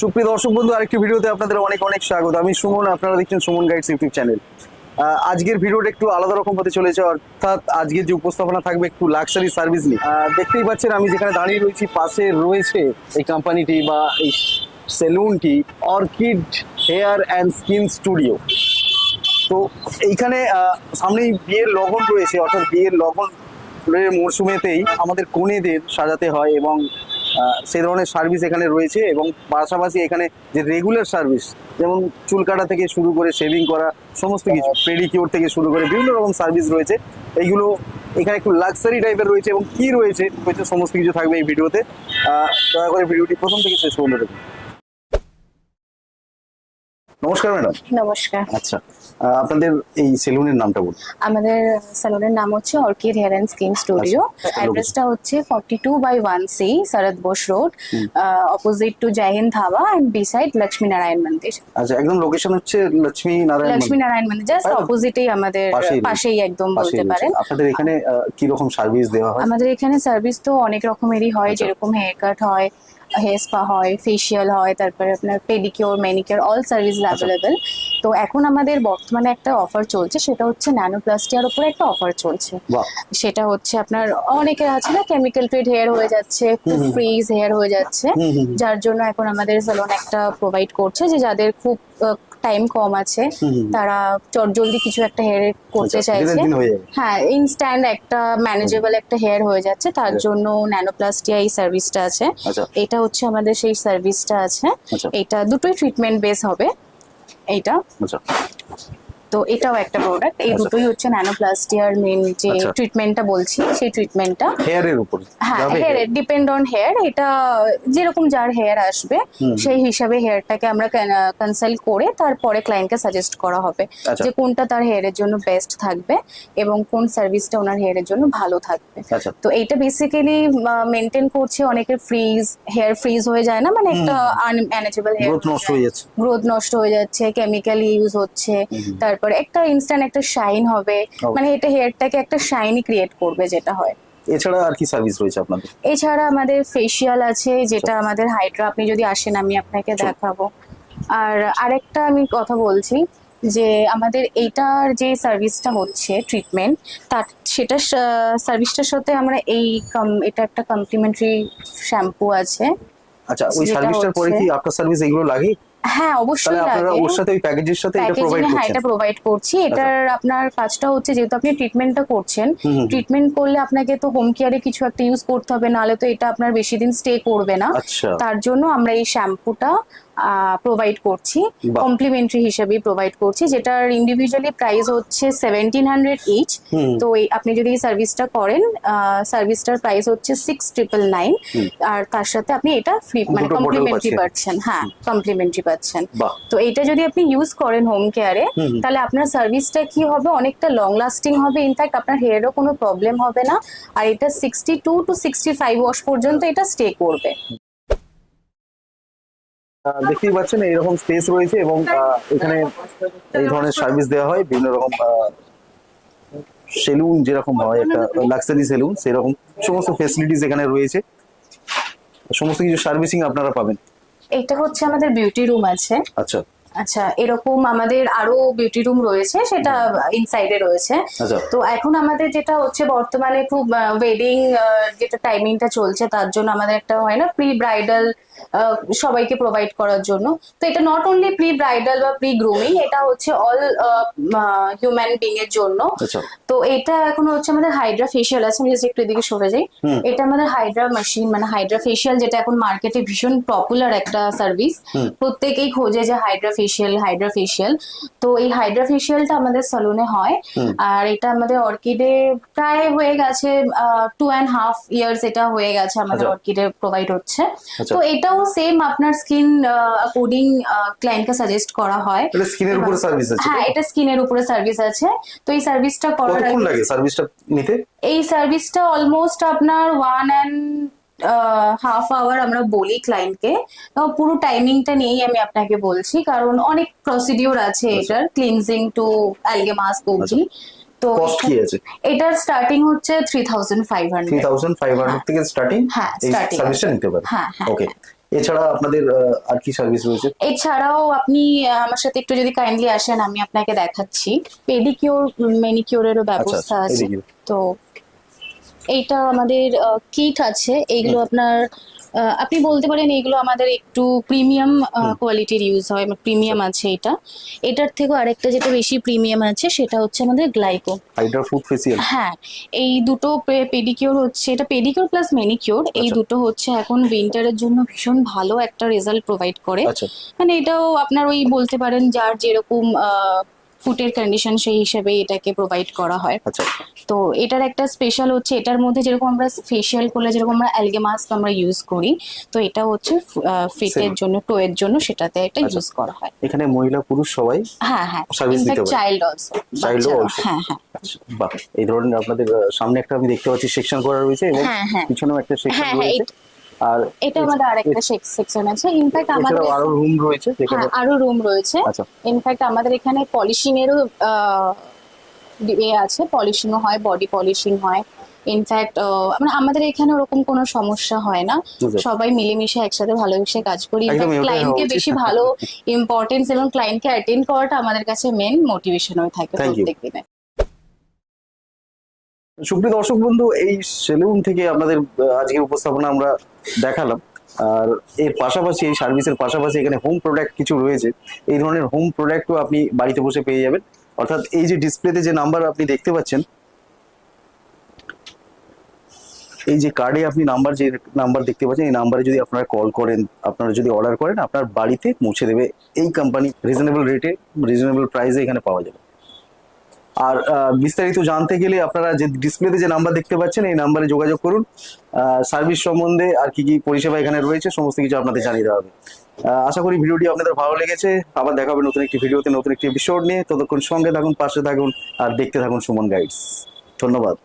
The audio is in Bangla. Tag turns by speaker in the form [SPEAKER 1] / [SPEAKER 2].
[SPEAKER 1] সুপ্রিয় দর্শক বন্ধু, আরেকটি ভিডিওতে আপনাদের অনেক অনেক স্বাগত। আমি সুমন, আপনারা দেখছেন সুমন গাইডস ইউটিউব চ্যানেল। আজকের ভিডিওটা একটু আলাদা রকম হতে চলেছে, অর্থাৎ আজকের যে উপস্থাপনা থাকবে একটু লাক্সারি সার্ভিস নিয়ে। দেখতেই পাচ্ছেন, আমি যেখানে দাঁড়িয়ে রয়েছি, পাশে রয়েছে এই কোম্পানিটি বা এই সেলুনটি Orchid hair and skin studio তো এইখানে সামনেই বিয়ের লগন রয়েছে, অর্থাৎ বিয়ের লগন মরশুমেতেই আমাদের কনেদের সাজাতে হয় এবং সেই ধরনের সার্ভিস এখানে রয়েছে এবং পাশাপাশি এখানে যে রেগুলার সার্ভিস যেমন চুল কাটা থেকে শুরু করে শেভিং করা, সমস্ত কিছু পেডিকিওর থেকে শুরু করে বিভিন্ন রকম সার্ভিস রয়েছে। এইগুলো এখানে একটু লাক্সারি টাইপের রয়েছে এবং কি রয়েছে সমস্ত কিছু থাকবে এই ভিডিওতে দয়া করে ভিডিওটি প্রথম থেকে শেষ পর্যন্ত দেখুন। নমস্কার ম্যাডাম।
[SPEAKER 2] নমস্কার।
[SPEAKER 1] আচ্ছা আপনাদের এই সেলুনের নামটা বলুন।
[SPEAKER 2] আমাদের স্যালনের নাম হচ্ছে orchid hair and skin studio.
[SPEAKER 1] আচ্ছা,
[SPEAKER 2] অ্যাড্রেসটা হচ্ছে forty two by one C Sarat Bose road opposite to Jai Hind dhaba and beside Lakshmi Narayan মন্দির।
[SPEAKER 1] আচ্ছা একদম লোকেশন হচ্ছে লক্ষ্মী নারায়ণ
[SPEAKER 2] লক্ষ্মী নারায়ণ মন্দির জাস্ট অপোজিটেই আমাদের
[SPEAKER 1] পাশেই
[SPEAKER 2] একদম বলতে পারেন।
[SPEAKER 1] আপনাদের এখানে কি রকম সার্ভিস দেওয়া হয়?
[SPEAKER 2] আমাদের এখানে সার্ভিস তো অনেক রকমেরই হয়
[SPEAKER 1] আচ্ছা।
[SPEAKER 2] যেরকম হেয়ার কাট হয় হেয়ার স্পা হয় ফেসিয়াল হয় তারপরে আপনার pedicure manicure all service. Available তো এখন আমাদের বর্তমানে একটা অফার চলছে সেটা হচ্ছে ন্যানোপ্লাস্টিয়ার উপরে একটা অফার চলছে। সেটা হচ্ছে আপনার অনেকের আছে না কেমিক্যাল ট্রিট হেয়ার হয়ে যাচ্ছে খুব ফ্রিজ হেয়ার হয়ে যাচ্ছে। যার জন্য এখন আমাদের সেলন একটা প্রোভাইড করছে যে যাদের খুব টাইম কম আছে। তারা চটজলদি কিছু একটা হেয়ার করতে
[SPEAKER 1] আচ্ছা,
[SPEAKER 2] চাইছে।
[SPEAKER 1] হয়ে
[SPEAKER 2] ইনস্ট্যান্ট একটা ম্যানেজেবল একটা হেয়ার হয়ে যাচ্ছে। তার
[SPEAKER 1] আচ্ছা।
[SPEAKER 2] জন্য ন্যানোপ্লাস্টিয়া এই সার্ভিসটা আছে।
[SPEAKER 1] আচ্ছা।
[SPEAKER 2] এটা হচ্ছে আমাদের সেই সার্ভিসটা আছে। এটা দুটোই ট্রিটমেন্ট বেস হবে। এইটা। তো এটাও একটা প্রোডাক্ট এই
[SPEAKER 1] আচ্ছা।
[SPEAKER 2] দুটোই হচ্ছে ন্যানোপ্লাস্টিয়ার মেন যে
[SPEAKER 1] আচ্ছা।
[SPEAKER 2] ট্রিটমেন্টটা বলছি সেই ট্রিটমেন্টটা
[SPEAKER 1] হেয়ারের উপর।
[SPEAKER 2] হ্যাঁ হেয়ার ডিপেন্ড অন হেয়ার এটা যেরকম যার হেয়ার আসবে সেই হিসাবে হেয়ারটাকে আমরা কনসাল্ট করে তারপরে ক্লায়েন্টকে সাজেস্ট করা হবে
[SPEAKER 1] আচ্ছা।
[SPEAKER 2] যে কোনটা তার হেয়ারের জন্য বেস্ট থাকবে এবং কোন সার্ভিসটা ওনার হেয়ারের জন্য ভালো থাকবে।
[SPEAKER 1] আচ্ছা।
[SPEAKER 2] তো এইটা বেসিক্যালি মেনটেন করছে অনেকের ফ্রিজ হেয়ার ফ্রিজ হয়ে যায় না মানে একটা আনম্যানেজেবল হেয়ার
[SPEAKER 1] গ্রোথ নষ্ট হয়ে যাচ্ছে।
[SPEAKER 2] গ্রোথ নষ্ট হয়ে যাচ্ছে কেমিক্যাল ইউজ হচ্ছে তারপরে একটা ইনস্ট্যান্ট একটা শাইন হবে মানে এটা হেয়ারটাকে একটা শাইনি ক্রিয়েট করবে যেটা হয়।
[SPEAKER 1] এছাড়া আর কি সার্ভিস রয়েছে আপনাদের?
[SPEAKER 2] এছাড়া আমাদের ফেসিয়াল আছে যেটা আমাদের হাইড্রা আপনি যদি আসেন আমি আপনাকে দেখাবো। আর আরেকটা আমি কথা বলছি যে আমাদের এইটার যে সার্ভিসটা হচ্ছে ট্রিটমেন্ট তার সেটা সার্ভিসটার সাথে আমরা এই এটা একটা কমপ্লিমেন্টারি শ্যাম্পু আছে।
[SPEAKER 1] আচ্ছা ওই সার্ভিসটার পরে কি আফটার সার্ভিস এগুলো লাগে?
[SPEAKER 2] হ্যাঁ অবশ্যই
[SPEAKER 1] আপনারা ওর সাথে ওই প্যাকেজের সাথে এটা প্রোভাইড করছেন হ্যাঁ
[SPEAKER 2] এটা প্রোভাইড করছি। এটার আপনার কাজটা হচ্ছে যেহেতু আপনি ট্রিটমেন্টটা করছেন। ট্রিটমেন্ট করলে আপনাকে তো হোম কেয়ারে কিছু একটা ইউজ করতে হবে নাহলে তো এটা আপনার বেশি দিন স্টে করবে না।
[SPEAKER 1] আচ্ছা।
[SPEAKER 2] তার জন্য আমরা এই শ্যাম্পুটা প্রোভাইড করছি। কমপ্লিমেন্টারি হিসেবে প্রোভাইড করছি যেটার ইন্ডিভিজুয়ালি প্রাইস হচ্ছে সেভেন্টিন হান্ড্রেড ইচ তো আপনি যদি এই সার্ভিসটা করেন সার্ভিসটার প্রাইস হচ্ছে সিক্স ট্রিপল নাইন আর তার সাথে আপনি এটা ফ্রি মানে কমপ্লিমেন্টারি
[SPEAKER 1] পাচ্ছেন।
[SPEAKER 2] হ্যাঁ কমপ্লিমেন্টারি পাচ্ছেন। তো এটা যদি আপনি ইউজ করেন হোম কেয়ারে। তাহলে আপনার সার্ভিসটা কি হবে? অনেকটা লং লাস্টিং হবে ইনফ্যাক্ট আপনার হেয়ারও কোনো প্রবলেম হবে না। আর এটা sixty two to sixty five wash পর্যন্ত এটা স্টে করবে।
[SPEAKER 1] দেখতেই পাচ্ছেন এইরকম স্পেস রয়েছে এবং এখানে এই ধরনের সার্ভিস দেওয়া হয় বিভিন্ন রকম সেলুন যেরকম হয় একটা লাক্সারি সেলুন সেরকম সমস্ত ফেসিলিটিস এখানে রয়েছে। সমস্ত কিছু সার্ভিসিং আপনারা পাবেন।
[SPEAKER 2] এটা হচ্ছে আমাদের বিউটি রুম আছে।
[SPEAKER 1] আচ্ছা।
[SPEAKER 2] আচ্ছা এরকম আমাদের আরও বিউটি রুম রয়েছে সেটা ইনসাইডে রয়েছে।
[SPEAKER 1] আচ্ছা।
[SPEAKER 2] তো এখন আমাদের যেটা হচ্ছে বর্তমানে খুব ওয়েডিং যেটা টাইমিংটা চলছে তার জন্য আমাদের একটা হয় না প্রি ব্রাইডাল সবাইকে প্রোভাইড করার জন্য। তো এটা নট অনলি প্রি ব্রাইডাল বা প্রি গ্রুমিং এটা হচ্ছে অল হিউম্যান বিং এর জন্য।
[SPEAKER 1] আচ্ছা।
[SPEAKER 2] তো এটা এখন হচ্ছে আমাদের হাইড্রা ফেশিয়াল আছে আমি একটু এদিকে সরে যাই। এটা আমাদের হাইড্রা মেশিন মানে হাইড্রা ফেশিয়াল যেটা এখন মার্কেটে ভীষণ পপুলার একটা সার্ভিস প্রত্যেকেই খোঁজে যে হাইড্রা ফেশিয়াল হাইড্রা ফেশিয়াল তো এই হাইড্রা ফেশিয়ালটা আমাদের সালুনে হয়। আর এটা আমাদের অর্কিডে প্রায় হয়ে গেছে টু অ্যান্ড হাফ ইয়ার্স এটা হয়ে গেছে আমাদের
[SPEAKER 1] আচ্ছা।
[SPEAKER 2] অর্কিডে প্রোভাইড হচ্ছে।
[SPEAKER 1] তো
[SPEAKER 2] তো এটাও সেম আপনার স্কিন অ্যাকর্ডিং ক্লায়েন্টকে সাজেস্ট করা হয়।
[SPEAKER 1] এটা স্কিনের উপরে সার্ভিস আছে
[SPEAKER 2] হ্যাঁ এটা স্কিনের উপরে সার্ভিস আছে। তো এই সার্ভিসটা করার
[SPEAKER 1] কতক্ষণ লাগে সার্ভিসটা নিতে?
[SPEAKER 2] এই সার্ভিসটা অলমোস্ট আপনার ওয়ান অ্যান্ড হাফ আওয়ার আমরা বলি ক্লায়েন্টকে পুরো টাইমিংটা নিয়েই আমি আপনাকে বলছি কারণ অনেক প্রসিডিওর আছে এটার ক্লিনজিং টু অ্যালগে মাস্ক অবধি। তো
[SPEAKER 1] কস্ট কি আছে?
[SPEAKER 2] এটার স্টার্টিং হচ্ছে three thousand five
[SPEAKER 1] three
[SPEAKER 2] hundred
[SPEAKER 1] thousand five hundred থেকে স্টার্টিং
[SPEAKER 2] হ্যাঁ, starting
[SPEAKER 1] সার্ভিসটা নিতে পারে।
[SPEAKER 2] হ্যাঁ, হ্যাঁ,
[SPEAKER 1] ওকে এছাড়া আপনাদের আর কি সার্ভিস রয়েছে?
[SPEAKER 2] এছাড়াও আপনি আমার সাথে একটু যদি কাইন্ডলি আসেন আমি আপনাকে দেখাচ্ছি। পেডিকিউর ম্যানিকিউরেরও ব্যবস্থা
[SPEAKER 1] আচ্ছা,
[SPEAKER 2] আছে। তো এইটা আমাদের কিট আছে। এইগুলো আপনার আপনি বলতে পারেন এগুলো আমাদের একটু প্রিমিয়াম কোয়ালিটির ইউজ হয় প্রিমিয়াম আছে এটা। এটার থেকেও আরেকটা যেটা বেশি প্রিমিয়াম আছে সেটা হচ্ছে আমাদের গ্লাইকো
[SPEAKER 1] হাইড্রা ফুড ফেসিয়াল
[SPEAKER 2] হ্যাঁ এই দুটো পেডিকিউর হচ্ছে এটা পেডিকিউর প্লাস ম্যানিকিউর এই
[SPEAKER 1] আচ্ছা।
[SPEAKER 2] দুটো হচ্ছে এখন উইন্টারের জন্য ভীষণ ভালো একটা রেজাল্ট প্রোভাইড করে।
[SPEAKER 1] আচ্ছা।
[SPEAKER 2] মানে এটাও আপনার ওই বলতে পারেন যার যেরকম ফুটের কন্ডিশন সেই হিসেবে এটাকে প্রোভাইড করা হয়
[SPEAKER 1] আচ্ছা
[SPEAKER 2] তো এটার একটা স্পেশাল হচ্ছে এটার মধ্যে যেরকম আমরা ফেশিয়াল করলে যেরকম আমরা অ্যালগে মাস্ক আমরা ইউজ করি তো এটা হচ্ছে ফিটের. জন্য টোয়ের জন্য সেটাতে এটা
[SPEAKER 1] আচ্ছা।
[SPEAKER 2] ইউজ করা হয়
[SPEAKER 1] এখানে মহিলা পুরুষ সবাই
[SPEAKER 2] হ্যাঁ হ্যাঁ
[SPEAKER 1] Service দিতে পারে।
[SPEAKER 2] চাইল্ড অলসো
[SPEAKER 1] ও also?
[SPEAKER 2] হ্যাঁ হ্যাঁ
[SPEAKER 1] আচ্ছা, বাহ এই ধরনের আপনাদের সামনে একটা আমি দেখতে পাচ্ছি সেকশন করা রয়েছে এবং
[SPEAKER 2] হ্যাঁ, হ্যাঁ।
[SPEAKER 1] পিছনেও একটা সেকশন
[SPEAKER 2] হ্যাঁ,
[SPEAKER 1] রয়েছে আর
[SPEAKER 2] এটা আমাদের আরেকটা সেকশন আছে। ইনফ্যাক্ট আমাদের
[SPEAKER 1] আরও রুম রয়েছে
[SPEAKER 2] হ্যাঁ আরও রুম রয়েছে।
[SPEAKER 1] আচ্ছা।
[SPEAKER 2] ইনফ্যাক্ট আমাদের এখানে পলিশিং এরও এ আছে। পলিশিংও হয় বডি পলিশিং হয়। ইনফ্যাক্ট মানে আমাদের এখানে ওরকম কোনো সমস্যা হয় না। সবাই মিলেমিশে একসাথে ভালোবেসে কাজ করি। ক্লায়েন্টকে বেশি ভালো ইম্পর্টেন্স এবং ক্লায়েন্টকে অ্যাটেন্ড করাটা আমাদের কাছে মেন মোটিভেশন হয়ে থাকে প্রত্যেক দিনে।
[SPEAKER 1] সুপ্রিয় দর্শক বন্ধু, এই সেলুন থেকে আপনাদের আজকে উপস্থাপনা আমরা দেখালাম। আর এর পাশাপাশি, এই সার্ভিসের পাশাপাশি এখানে হোম প্রোডাক্ট কিছু রয়েছে। এই ধরনের হোম প্রোডাক্টও আপনি বাড়িতে বসে পেয়ে যাবেন। অর্থাৎ এই যে ডিসপ্লেতে যে নাম্বার আপনি দেখতে পাচ্ছেন, এই যে কার্ডে আপনি নাম্বার যে নাম্বার দেখতে পাচ্ছেন, এই নাম্বারে যদি আপনারা কল করেন, আপনারা যদি অর্ডার করেন, আপনার বাড়িতে পৌঁছে দেবে। এই কোম্পানি রিজনেবল রেটে রিজনেবল প্রাইসে এখানে পাওয়া যাবে। আর বিস্তারিত জানতে গেলে আপনারা যে ডিসপ্লেতে যে নাম্বার দেখতে পাচ্ছেন, এই নাম্বারে যোগাযোগ করুন। সার্ভিস সম্বন্ধে আর কি কি পরিষেবা এখানে রয়েছে, সমস্ত কিছু আপনাদের জানিয়ে দেওয়া হবে। আশা করি ভিডিওটি আপনাদের ভালো লেগেছে। আবার দেখা হবে নতুন একটি ভিডিওতে, নতুন একটি এপিসোড নিয়ে। ততক্ষণ সঙ্গে থাকুন, পাশে থাকুন, আর দেখতে থাকুন সুমন গাইডস ধন্যবাদ।